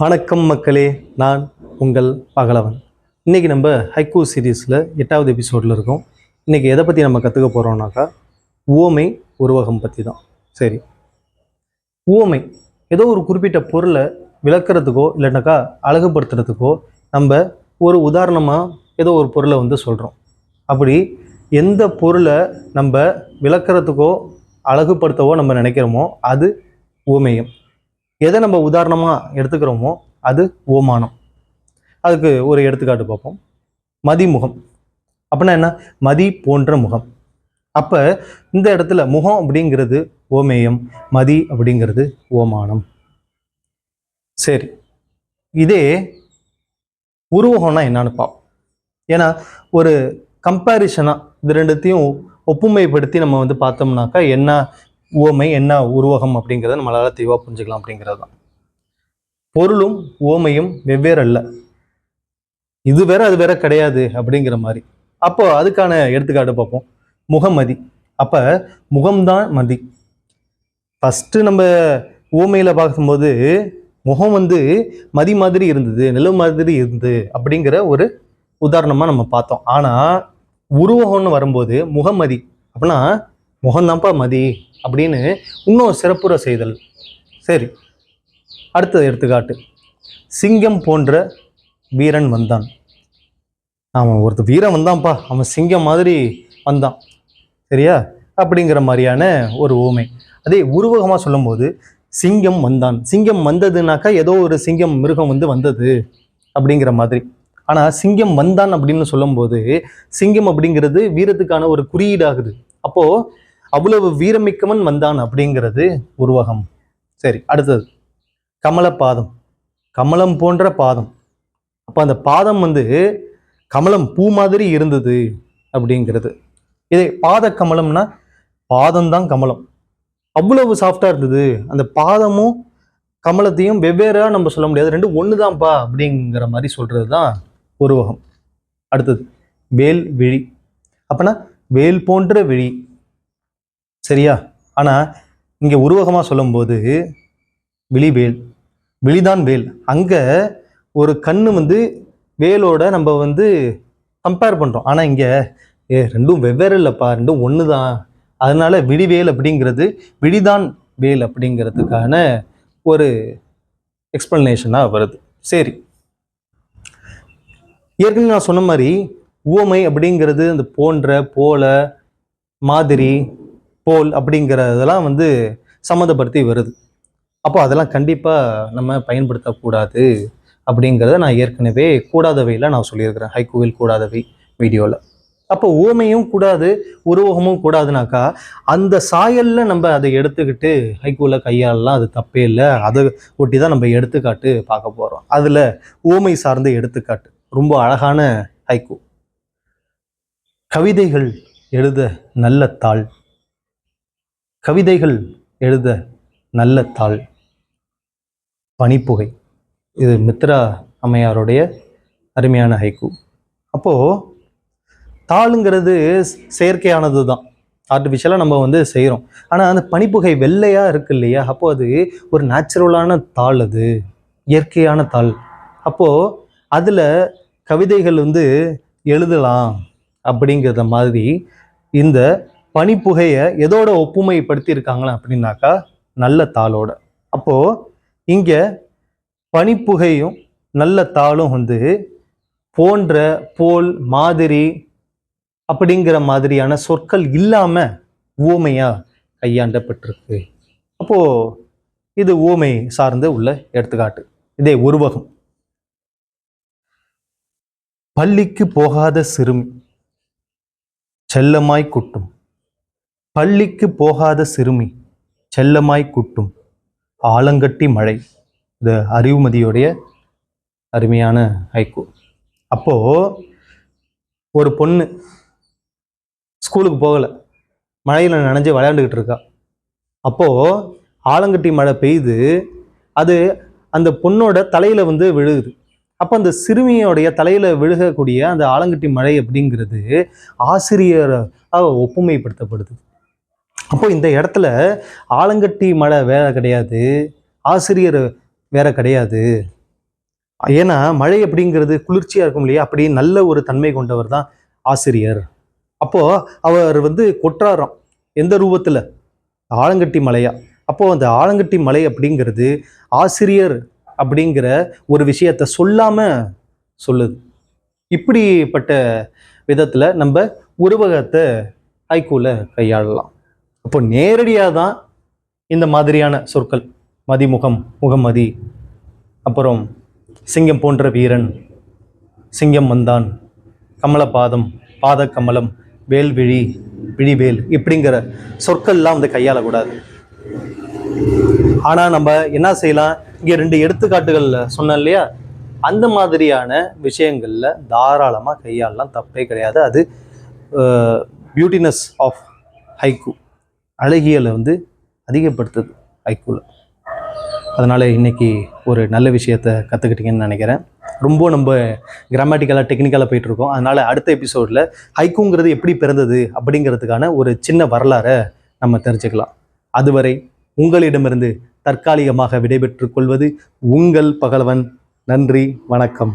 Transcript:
வணக்கம் மக்களே நான் உங்கள் பகலவன். இன்னைக்கு நம்ம ஹைக்கூ சீரீஸில் எட்டாவது எபிசோடில் இருக்கோம். இன்றைக்கி எதை பற்றி நம்ம கற்றுக்க போகிறோம்னாக்கா ஓமை உருவகம் பற்றி தான் சரி. உவமை ஏதோ ஒரு குறிப்பிட்ட பொருளை விளக்குறதுக்கோ இல்லைனாக்கா அழகுபடுத்துறதுக்கோ நம்ம ஒரு உதாரணமாக ஏதோ ஒரு பொருளை வந்து சொல்கிறோம் அப்படி எந்த பொருளை நம்ம விளக்குறதுக்கோ அழகுபடுத்தவோ நம்ம நினைக்கிறோமோ அது உவமேயம். எதை நம்ம உதாரணமாக எடுத்துக்கிறோமோ அது ஓமானம். அதுக்கு ஒரு எடுத்துக்காட்டு பார்ப்போம். மதிமுகம். அப்படின்னா என்ன? மதி போன்ற முகம். அப்போ இந்த இடத்துல முகம் அப்படிங்கிறது ஓமேயம் மதி அப்படிங்கிறது ஓமானம். சரி. இதே உருவகம்னா என்னன்னு பார்ப்போம் ஏன்னா ஒரு கம்பேரிஷனாக இது ரெண்டுத்தையும் ஒப்புமைப்படுத்தி நம்ம வந்து பார்த்தோம்னாக்கா என்ன உவமை என்ன உருவகம் அப்படிங்கிறத நம்மளால் தெளிவாக புரிஞ்சுக்கலாம் அப்படிங்கிறது தான் பொருளும் உவமையும் வெவ்வேறு அல்ல. இது வேற அது வேற கிடையாது அப்படிங்கிற மாதிரி. அப்போ அதுக்கான எடுத்துக்காட்டு பார்ப்போம். முகமதி அப்போ முகம்தான் மதி. ஃபஸ்ட்டு நம்ம ஊமையில் பார்க்கும்போது முகம் வந்து மதி மாதிரி இருந்தது நிலவு மாதிரி இருந்தது அப்படிங்கிற ஒரு உதாரணமாக நம்ம பார்த்தோம். ஆனால் உருவகம்னு வரும்போது முகமதி அப்படின்னா முகம்தான்ப்பா மதி அப்படின்னு இன்னும் சிறப்புற செய்தல். சரி அடுத்தது எடுத்துக்காட்டு. சிங்கம் போன்ற வீரன் வந்தான். அவன் ஒருத்தர் வீரன் வந்தான்ப்பா. அவன் சிங்கம் மாதிரி வந்தான். சரியா? அப்படிங்கிற மாதிரியான ஒரு ஊமை. அதே உருவகமாக சொல்லும்போது சிங்கம் வந்தான். சிங்கம் வந்ததுனாக்கா ஏதோ ஒரு சிங்கம் மிருகம் வந்து வந்தது அப்படிங்கிற மாதிரி. ஆனால் சிங்கம் வந்தான் அப்படின்னு சொல்லும்போது சிங்கம் அப்படிங்கிறது வீரத்துக்கான ஒரு குறியீடாகுது. அப்போ அவ்வளவு வீரமிக்கவன் வந்தான் அப்படிங்கிறது உருவகம். சரி அடுத்தது. கமல பாதம் கமலம் போன்ற பாதம். அப்போ அந்த பாதம் வந்து கமலம் பூ மாதிரி இருந்தது அப்படிங்கிறது. இதே பாத கமலம்னா பாதம்தான் கமலம். அவ்வளவு சாஃப்டாக இருந்தது. அந்த பாதமும் கமலத்தையும் வெவ்வேறாக நம்ம சொல்ல முடியாது. ரெண்டும் ஒன்று தான்ப்பா அப்படிங்கிற மாதிரி சொல்கிறது தான் உருவகம். அடுத்தது வேல் விழி. அப்போனா வேல் போன்ற விழி. சரியா? ஆனால் இங்கே உருவகமாக சொல்லும்போது விழிவேல் விழிதான் வேல். அங்கே ஒரு கண்ணு வந்து வேலோட நம்ம வந்து கம்பேர் பண்ணுறோம் ஆனால் இங்கே ஏ ரெண்டும் வெவ்வேறு இல்லைப்பா ரெண்டும் ஒன்று தான் அதனால் விழிவேல் அப்படிங்கிறது விழிதான் வேல் அப்படிங்கிறதுக்கான ஒரு எக்ஸ்பிளனேஷனாக வருது. சரி. ஏற்கனவே நான் சொன்ன மாதிரி உவமை அப்படிங்கிறது அந்த போன்ற போல மாதிரி போல் அப்படிங்கிறதெல்லாம் வந்து சம்மந்தப்படுத்தி வருது. அப்போ அதெல்லாம் கண்டிப்பாக நம்ம பயன்படுத்தக்கூடாது அப்படிங்கிறத நான் ஏற்கனவே கூடாதவையில் நான் சொல்லியிருக்கிறேன். ஹைகோவில் கூடாதவை வீடியோவில் அப்போ ஊமையும் கூடாது உருவகமும் கூடாதுனாக்கா அந்த சாயல்ல நம்ம அதை எடுத்துக்கிட்டு ஹைகோவில் கையாளலாம் அது தப்பே இல்லை. அதை ஒட்டி தான் நம்ம எடுத்துக்காட்டு பார்க்க போகிறோம் அதில் ஊமை சார்ந்த எடுத்துக்காட்டு. ரொம்ப அழகான ஹைகோ. கவிதைகள் எழுத நல்ல தாள். கவிதைகள் எழுத நல்ல தாள் பனிப்புகை. இது மித்ரா அம்மையாருடைய அருமையான ஹைக்கு அப்போது தாளுங்கிறது செயற்கையானது தான். ஆர்டிஃபிஷியலாக நம்ம வந்து செய்கிறோம் ஆனால் அந்த பனிப்புகை வெள்ளையாக இருக்கு இல்லையா? அப்போது அது ஒரு நேச்சுரலான தாள் அது இயற்கையான தாள். அப்போது அதில் கவிதைகள் வந்து எழுதலாம் அப்படிங்கிறத மாதிரி இந்த பனிப்புகையை எதோட ஒப்புமைப்படுத்தியிருக்காங்களா அப்படின்னாக்கா நல்ல தாளோட. அப்போது இங்கே பனிப்புகையும் நல்ல தாளும் வந்து போன்ற போல் மாதிரி அப்படிங்கிற மாதிரியான சொற்கள் இல்லாம ஊமையா கையாண்டப்பட்டிருக்கு. அப்போ இது ஊமை சார்ந்து உள்ள எடுத்துக்காட்டு. இதே உருவகம். பள்ளிக்கு போகாத சிறுமி செல்லமாய் குட்டும். பள்ளிக்கு போகாத சிறுமி செல்லமாய் குட்டும் ஆலங்கட்டி மழை. இது அறிவுமதியுடைய அருமையான ஹைக்கூ அப்போது ஒரு பொண்ணு ஸ்கூலுக்கு போகலை. மழையில் நனைஞ்சு விளையாண்டுக்கிட்டு இருக்கா. அப்போது ஆலங்கட்டி மழை பெய்யுது அது அந்த பொண்ணோட தலையில் வந்து விழுகுது. அப்போ அந்த சிறுமியோடைய தலையில் விழுகக்கூடிய அந்த ஆலங்கட்டி மழை அப்படிங்கிறது ஆசிரியர் ஒப்புமைப்படுத்தப்படுது. அப்போ இந்த இடத்துல ஆலங்கட்டி மழை வேற கிடையாது ஆசிரியர் வேற கிடையாது. ஏன்னா மழை அப்படிங்கிறது குளிர்ச்சியாக இருக்கும் இல்லையா? அப்படி நல்ல ஒரு தன்மை கொண்டவர் தான் ஆசிரியர். அப்போது அவர் வந்து கொற்றாராம் எந்த ரூபத்தில்? ஆலங்கட்டி மலையா? அப்போது அந்த ஆலங்கட்டி மலை அப்படிங்கிறது ஆசிரியர் அப்படிங்கிற ஒரு விஷயத்த சொல்லாமல் சொல்லுது. இப்படிப்பட்ட விதத்தில் நம்ம உருவகத்தை ஹைக்கூல கையாளலாம். அப்போ நேரடியாக தான் இந்த மாதிரியான சொற்கள் மதிமுகம் முகமதி அப்புறம் சிங்கம் போன்ற வீரன் சிங்கம் வந்தான் கமலபாதம் பாத கமலம் வேல்விழி விழிவேல் இப்படிங்கிற சொற்கள்லாம் வந்து கையாளக்கூடாது. ஆனால் நம்ம என்ன செய்யலாம்? இங்கே ரெண்டு எடுத்துக்காட்டுகள் சொன்னோம் இல்லையா? அந்த மாதிரியான விஷயங்களில் தாராளமாக கையாளலாம் தப்பே கிடையாது. அது பியூட்டினஸ் ஆஃப் ஹைக்கூ அழகியலை வந்து அதிகப்படுத்துது ஹைக்கூவில் அதனால் இன்னைக்கு ஒரு நல்ல விஷயத்த கற்றுக்கிட்டீங்கன்னு நினைக்கிறேன். ரொம்ப நம்ம கிராமட்டிக்கலாக டெக்னிக்கலாக போயிட்டுருக்கோம். அதனால் அடுத்த எபிசோடில் ஹைக்கூங்கிறது எப்படி பிறந்தது அப்படிங்கிறதுக்கான ஒரு சின்ன வரலாறை நம்ம தெரிஞ்சுக்கலாம். அதுவரை உங்களிடமிருந்து தற்காலிகமாக விடைபெற்றுக் கொள்வது உங்கள் பகலவன். நன்றி வணக்கம்.